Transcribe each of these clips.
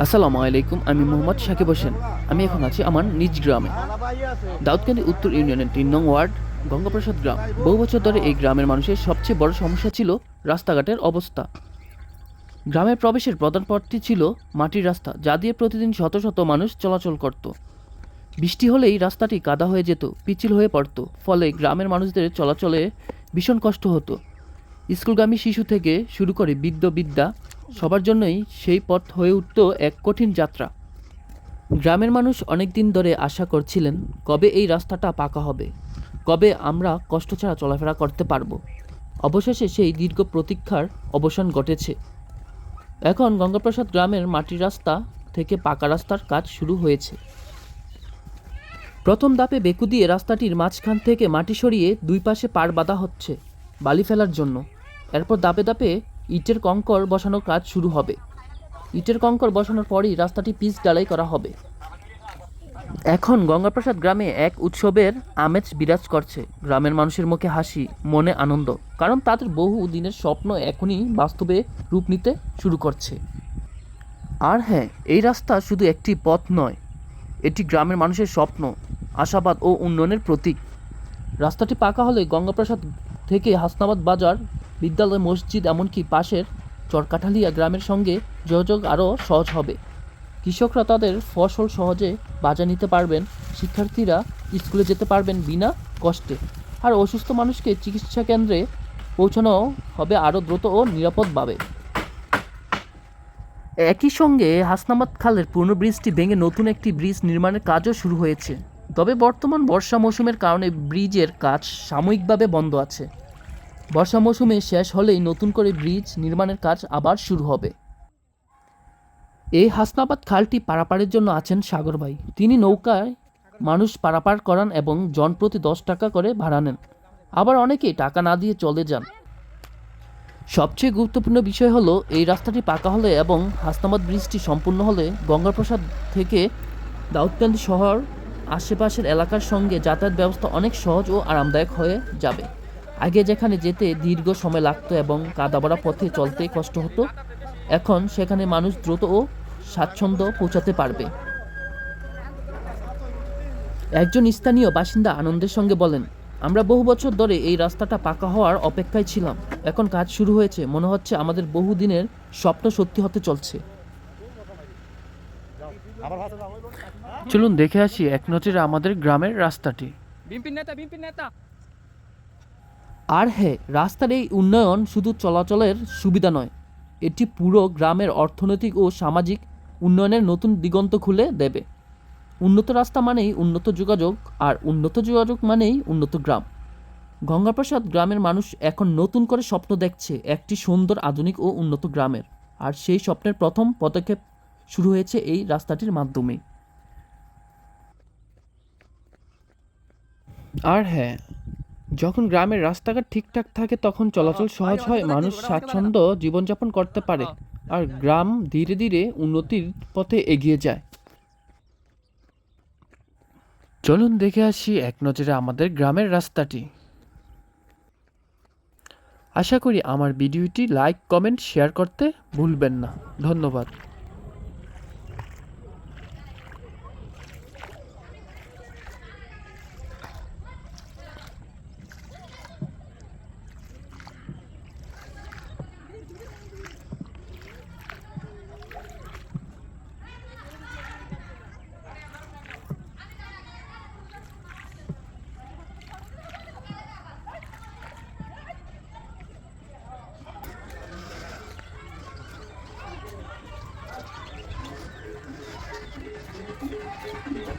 আসসালামু আলাইকুম, আমি মোহাম্মদ সাকিব হোসেন। আমি এখন আছি আমার নিজ গ্রামে। দাউদকান্দি উত্তর ইউনিয়নের তিন নং ওয়ার্ড, গঙ্গাপ্রসাদ গ্রাম। বহু বছর ধরে এই গ্রামের মানুষের সবচেয়ে বড় সমস্যা ছিল রাস্তাঘাটের অবস্থা। গ্রামের প্রবেশের প্রধান পথটি ছিল মাটির রাস্তা, যা দিয়ে প্রতিদিন শত শত মানুষ চলাচল করত। বৃষ্টি হলেই রাস্তাটি কাদা হয়ে যেত, পিচ্ছিল হয়ে পড়ত, ফলে গ্রামের মানুষদের চলাচলে ভীষণ কষ্ট হতো। স্কুলগামী শিশু থেকে শুরু করে বৃদ্ধ বিদ্যা সবার জন্যই সেই পথ হয়ে উঠত এক কঠিন যাত্রা। গ্রামের মানুষ অনেক দিন ধরে আশা করছিলেন, কবে এই রাস্তাটা পাকা হবে? কবে আমরা কষ্ট ছাড়া চলাফেরা করতে পারব? অবশেষে সেই দীর্ঘ প্রতীক্ষার অবসান ঘটেছে। এখন গঙ্গাপ্রসাদ গ্রামের মাটির রাস্তা থেকে পাকা রাস্তার কাজ শুরু হয়েছে। প্রথম দাপে বেকু দিয়ে রাস্তাটির মাঝখান থেকে মাটি সরিয়ে দুই পাশে পার বাঁধা হচ্ছে বালি ফেলার জন্য। এরপর দাপে ধাপে ইটের কঙ্কর বসানোর কাজ শুরু হবে। ইটের কঙ্কর বসানোর পরই রাস্তাটি পিচ ডালাই করা হবে। এখন গঙ্গাপ্রসাদ গ্রামে এক উৎসবের আমেজ বিরাজ করছে। গ্রামের মানুষের মুখে হাসি, মনে আনন্দ, কারণ তাদের বহু দিনের স্বপ্ন এখনই বাস্তবে রূপ নিতে শুরু করছে। আর হ্যাঁ এই রাস্তা শুধু একটি পথ নয়, এটি গ্রামের মানুষের স্বপ্ন, আশাবাদ ও উন্নয়নের প্রতীক। রাস্তাটি পাকা হলে গঙ্গাপ্রসাদ থেকে হাসনাবাদ বাজার বিদ্যালয় মসজিদ এমনকি পাশের চরকাঠালিয়া গ্রামের সঙ্গে যোগাযোগ আরও সহজ হবে। কৃষকরা তাদের ফসল সহজে বাজার নিতে পারবেন, শিক্ষার্থীরা স্কুলে যেতে পারবেন বিনা কষ্টে। আর অসুস্থ মানুষকে চিকিৎসা কেন্দ্রে পৌঁছানো হবে আরও দ্রুত ও নিরাপদভাবে। একই সঙ্গে হাসনাবাদ খালের পুরনো ব্রিজটি ভেঙে নতুন একটি ব্রিজ নির্মাণের কাজও শুরু হয়েছে। তবে বর্তমান বর্ষা মৌসুমের কারণে ব্রিজের কাজ সাময়িকভাবে বন্ধ আছে। বর্ষা মৌসুমে শেষ হলেই নতুন করে ব্রিজ নির্মাণের কাজ আবার শুরু হবে। এই হাসনাবাদ খালটি পারাপারের জন্য আছেন সাগর ভাই। তিনি নৌকায় মানুষ পারাপার করান এবং জনপ্রতি দশ টাকা করে ভাড়া নেন। আবার অনেকেই টাকা না দিয়ে চলে যান। সবচেয়ে গুরুত্বপূর্ণ বিষয় হলো, এই রাস্তাটি পাকা হলে এবং হাসনাবাদ ব্রিজটি সম্পূর্ণ হলে গঙ্গাপ্রসাদ থেকে দাউদকান্দি শহর আশেপাশের এলাকার সঙ্গে যাতায়াত ব্যবস্থা অনেক সহজ ও আরামদায়ক হয়ে যাবে। আগে যেখানে যেতে দীর্ঘ সময় লাগতো এবং কাদাবড়া পথে চলতে কষ্ট হতো এখন সেখানে মানুষ দ্রুত ও স্বাচ্ছন্দ্য পৌঁছাতে পারবে। একজন স্থানীয় বাসিন্দা আনন্দের সঙ্গে বলেন আমরা বহু বছর ধরে এই রাস্তাটা পাকা হওয়ার অপেক্ষায় ছিলাম। এখন কাজ শুরু হয়েছে। মনে হচ্ছে আমাদের বহু দিনের স্বপ্ন সত্যি হতে চলছে। চলুন দেখে আসি এক নজরে আমাদের গ্রামের রাস্তাটি। নেতা নেতা। আর হ্যাঁ রাস্তার এই উন্নয়ন শুধু চলাচলের সুবিধা নয়, এটি পুরো গ্রামের অর্থনৈতিক ও সামাজিক উন্নয়নের নতুন দিগন্ত খুলে দেবে। উন্নত রাস্তা মানেই উন্নত যোগাযোগ, আর উন্নত যোগাযোগ মানেই উন্নত গ্রাম। গঙ্গাপ্রসাদ গ্রামের মানুষ এখন নতুন করে স্বপ্ন দেখছে একটি সুন্দর, আধুনিক ও উন্নত গ্রামের, আর সেই স্বপ্নের প্রথম পদক্ষেপ শুরু হয়েছে এই রাস্তাটির মাধ্যমে। আর হ্যাঁ যখন গ্রামের রাস্তাঘাট ঠিকঠাক থাকে তখন চলাচল সহজ হয় মানুষ স্বাচ্ছন্দ্য জীবনযাপন করতে পারে আর গ্রাম ধীরে ধীরে উন্নতির পথে এগিয়ে যায়। চলুন দেখে আসি এক নজরে আমাদের গ্রামের রাস্তাটি। আশা করি আমার ভিডিওটি লাইক কমেন্ট শেয়ার করতে ভুলবেন না। ধন্যবাদ।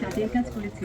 তাদের কাজ করেছে